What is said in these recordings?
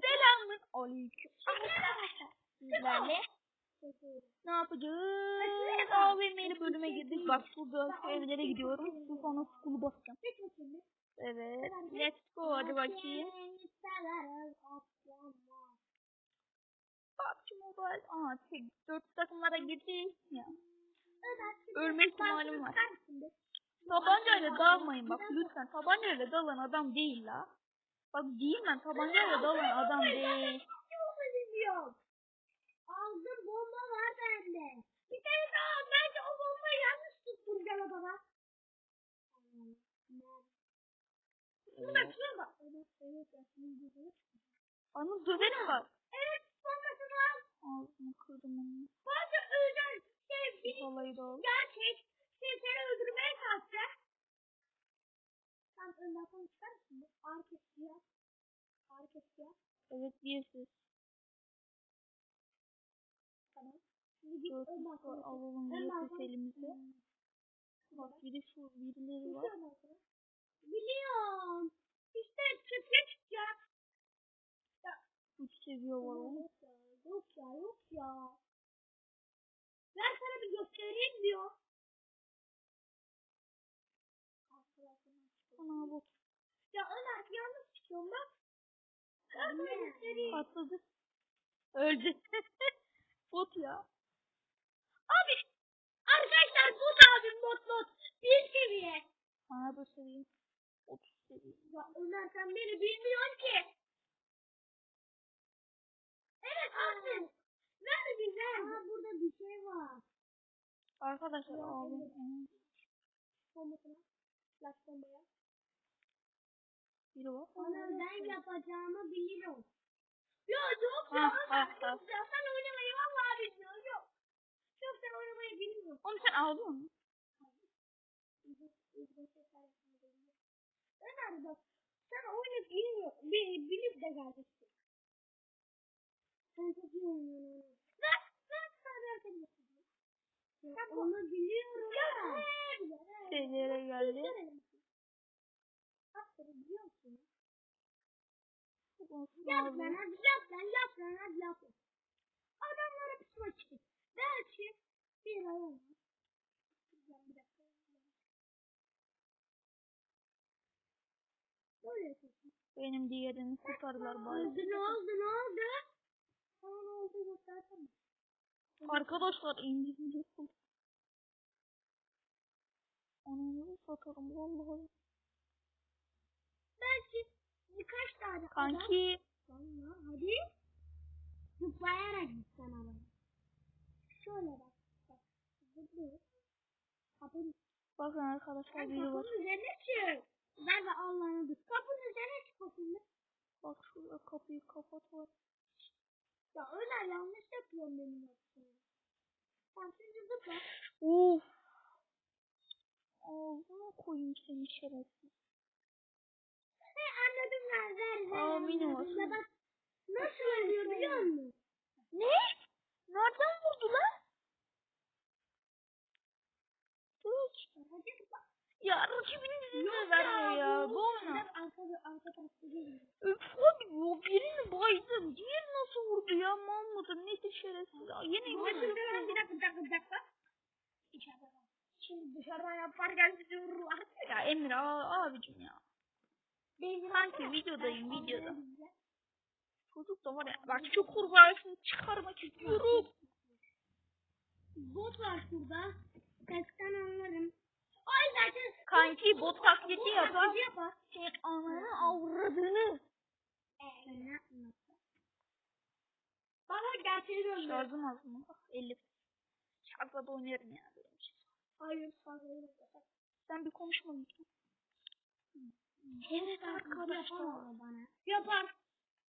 Selamun aleyküm. Arkadaşlar sizlerle ne yapacağız? AVM'li bölüme girdik. Bak burada şu evlere gidiyorum. Bu sonra skulu basacağım. Evet. Let's go hadi bakayım. PUBG Mobile. Aa tek dört takımlara girdi. Ya. Ölme ihtimalim var. Tabancayla dalmayın bak lütfen. Tabancayla dalan adam değil la. Bak değil ben tabancayla dalan adam değil. Aldım bomba var bende. Bir tane daha bence o bombayı yanlış tuttum gene baba. Bu da şuna bak. Evet evet evet. Anı döverim bak. Evet bombasını al. Ağzını kırdım onu. Bazı özel şey bir Olayı da oldu. gerçek şey seni öldürmeye kalkacak. Sen önden siyah. Siyah. Evet ses. Tamam. Şimdi bir ön ses alalım ses balkona- elimize. Bak biri şu birileri var. Biliyorum. İşte çöpe çıkacak. Üç seviye var onun. Yok ya, yok ya. Ben sana bir göstereyim diyor. Ana bot Ya Ömer yalnız çıkıyorum bak. Patladı. Öldü. bot ya. Abi arkadaşlar bot abim bot bot. Bir seviye. Ana bu seviye. 30 seviye. Ya Ömer sen beni bilmiyorsun ki. Evet abi. Ver bir ver. Aha burada bir şey var. Arkadaşlar. Hı. Bombasına. Flash bombaya. Biri var. Ona ben yapacağımı biliyorum. Ya yok Ha, ya ha, Ömer ha. yok ya. Sen oynamayı vallahi bilmiyorsun. Yok. Yok sen oynamayı bilmiyorsun. Oğlum sen ağlıyor musun? Ömer bak. Sen oyunu bilmiyorsun. Bil, bilip de geleceksin. Sen çok iyi oynuyorsun onu. Ben, ben sana arkadaşım. Onu biliyorum. Ya, Seviyelere geldi. Aferin biliyor musun? Olsun Yap lan hadi yap lan yap lan hadi yap. Adamlara pişman çıkın. Belki bir ay olmaz. Bir dakika. Böyle yapıyorsun. Benim diğerini kurtardılar bari. Oldu ne oldu ne oldu? Ne oldu göstersene. Arkadaşlar İngilizce kul. Ananı satarım vallahi. Belki birkaç tane adam. Kanki Valla hadi. Zıplayarak git sen ama. Şöyle bak. Bak. Zıplıyor. Kapının, bakın arkadaşlar biri var. kapının üzerine çık. Ver ve Allah'ını dur. Kapının üzerine çık bakayım. Bak şurada kapıyı kapat var. Ya öyle yanlış yapıyorum benim yaptığımı. Sen şimdi zıpla. Uf. Ağzına koyayım seni şerefsiz. Ver ver ver. Amin olsun. Ya bak nasıl ölüyor biliyor musun? Ne? Nereden vurdu lan? Zıpla. Ya rakibinin yüzüne vermiyor ya. Bu değilim. Öf abi o birini baydım. Diğeri nasıl vurdu ya? Mal mıdır? Nedir şerefsiz? Yine yine. bir dakika, bir dakika, bir dakika. İçeride. Şimdi dışarıdan yaparken sizi vururlar. Ya Emir a- abicim ya. Sanki videodayım, videoda. Çocuk da var ya. Bak şu kurbağasını çıkarmak istiyorum. Bot var şurada. Sesten anlarım. Ay zaten. Kanki bot taklidi yapar. Senin ananı avradını. Ee? Bana gerçeği gönder. Şarjım az mı? Bak 50. Şarjla da oynarım ya. şey. Hayır, hayır. Sen bir konuşma lütfen. Evet arkadaşlar. bana. Yapar.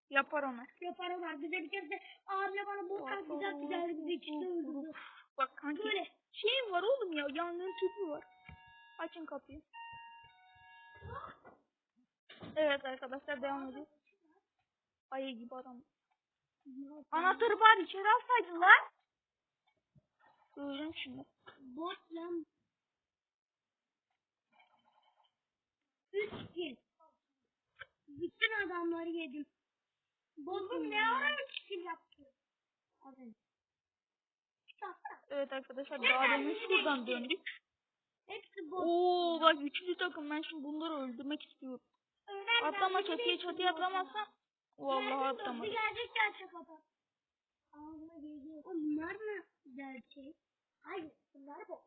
Yapar onu. Yapar Ömer. Bize bir kere de abla bana bot taklidi yaptı. Geldi bizi içinde öldürdü. Bak kanki Böyle. şey var oğlum ya yangın tüpü var. Açın kapıyı. Evet arkadaşlar devam ediyoruz. Ayı gibi adam. Anahtarı bari içeri alsaydın lan. Göreceğim şimdi. Bot lan. Üç kill. Bütün adamları yedim. Bozum ne ara kim yaptı? Abi. Evet arkadaşlar daha demin şuradan döndük. Hepsi boz. Oo bak üçüncü takım ben şimdi bunları öldürmek istiyorum. Ömer, Atlama çatıya çatıya atlamazsan vallahi atlamadım. Bir gelecekler çapada. Ağzına geliyor. Oğlum bunlar mı gerçek? Hayır bunlar boş.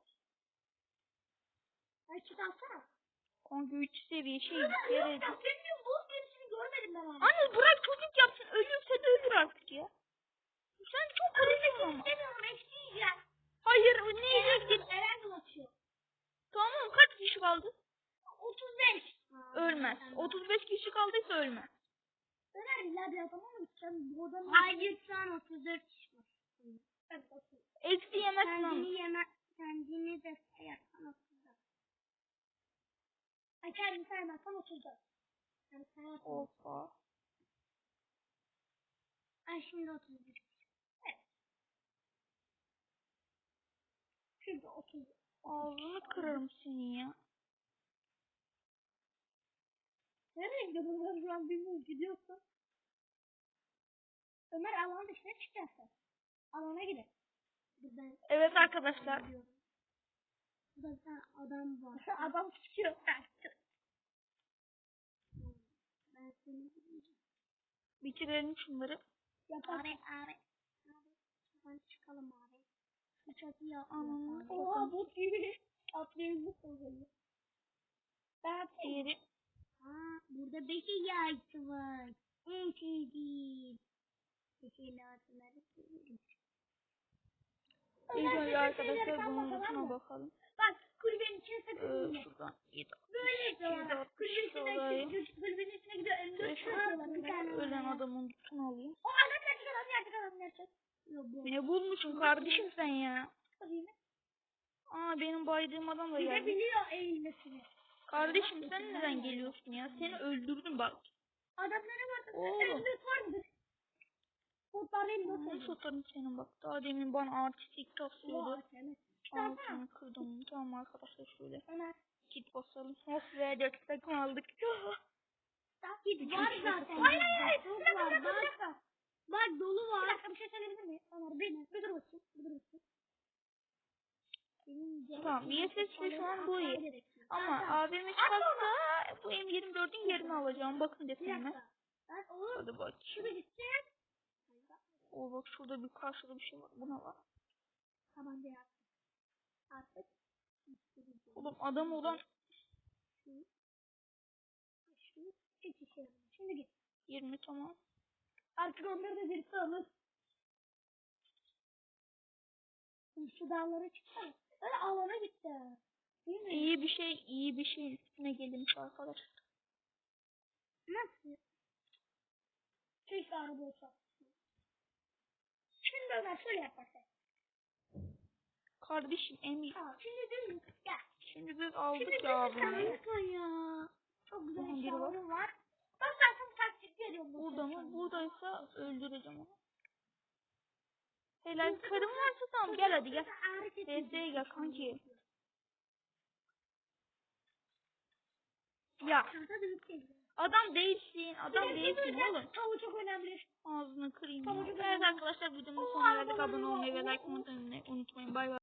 Ay çıkarsana. Kanka 3 seviye şey yere. senin boz gerisini görmedim ben hala. Anne bırak çocuk yapsın ölürse de ölür artık ya. Sen çok kırıcısın ama. İstemiyorum eksi yiyeceğim. Hayır ne yiyeceksin? Eren bulaşıyor. Tamam kaç kişi kaldı? 35. Ölmez. 35 kişi kaldıysa ölmez. Ömer illa bir adam ama sen bu. Hayır şu an 34 kişi var. Evet 30. Eksi yemezsin Kendini ama. yeme, kendini de sayarsan 34. Kendini saymazsan 34. Yani sayarsan. Hoppa. Ay şimdi 31. Evet. Şimdi 30. Ağzını kırarım seni ya. Nereye gidiyorsun? Ben şu an bilmiyorum. Gidiyorsun. Ömer alan dışına çıkacaksın. Alana gidin. Ben Evet arkadaşlar. Burada bir tane adam var. adam çıkıyor. Ben Bitirelim şunları. Yapar. Abi abi. Abi. Şuradan çıkalım abi. Şu çatıya Anam. Oha bu gibi. Atlayabilir oluyor. Ben Diğeri. Ha, burada beşi yayısı var. En sevdiğim. Beşiyle atları seviyorum. Önce arkadaşlar bunun ucuna bakalım. Bak kulübenin içine Ee, sakın şuradan 7 Böyle yapıyorlar. Kulübenin içine Olay. gidiyor. Kulübenin içine gidiyor. Elinde tutuyorlar. Bir tane ölen var. Adamın lootunu alayım. O adam gerçek adam gerçek adam gerçek. Yok bu. Ne bulmuşsun kardeşim sen ya? Aa benim baydığım adam da geldi. biliyor eğilmesini. Kardeşim sen neden geliyorsun ya? Seni öldürdüm bak. Adamlara bakın. Oğlum. Elinde Nasıl var. satarım senin bak. Daha demin bana artistik. Çıkarsana. Altını kırdım. Tamam arkadaşlar şöyle. Git basalım. Of dört takım aldık. Git var zaten. Hayır hayır hayır. Dolu var. Bak. Bak dolu var. Bir dakika bir şey söyleyebilir miyim? Ömer bir, bir dur bakayım. Bir dur bakayım. Benim Tamam, VSS şu an bu iyi. Ama Tamam. abim çıkarsa bu M24'ün yerini alacağım. Bakın Bir desenime. dakika. Hadi bak. gideceğim. O bak şurada bir karşıda bir şey var. Buna bak. Tamam bir artık. Oğlum adam olan. Hiç işe yaramıyor. Şimdi git. 20 tamam. Artık onları da birisi alır. Şimdi Şu dağlara çıksana. Öyle alana gitti. Değil mi? İyi bir şey, iyi bir şey üstüne gelmiş arkadaşlar. Nasıl? Keşke araba olsa. Şimdi Ömer şöyle yaparsak. Kardeşim. Tamam şimdi dümdüz gel. Şimdi biz aldık Şimdi ya bunu. lütfen ya. Çok güzel Tamam, biri var. var. Bak ben sana taktik veriyorum. bu Burada mı? Buradaysa öldüreceğim onu. Helal karım varsa tamam gel hadi gel. DS'ye ediyor. gel kanki. Ya adam değilsin. Adam değilsin oğlum. Tavu çok önemli. Ağzını kırayım ya. çok Evet önemli. arkadaşlar videomuzun Oo, sonuna geldik. Abone olmayı ve like unutmayın. Bay bay.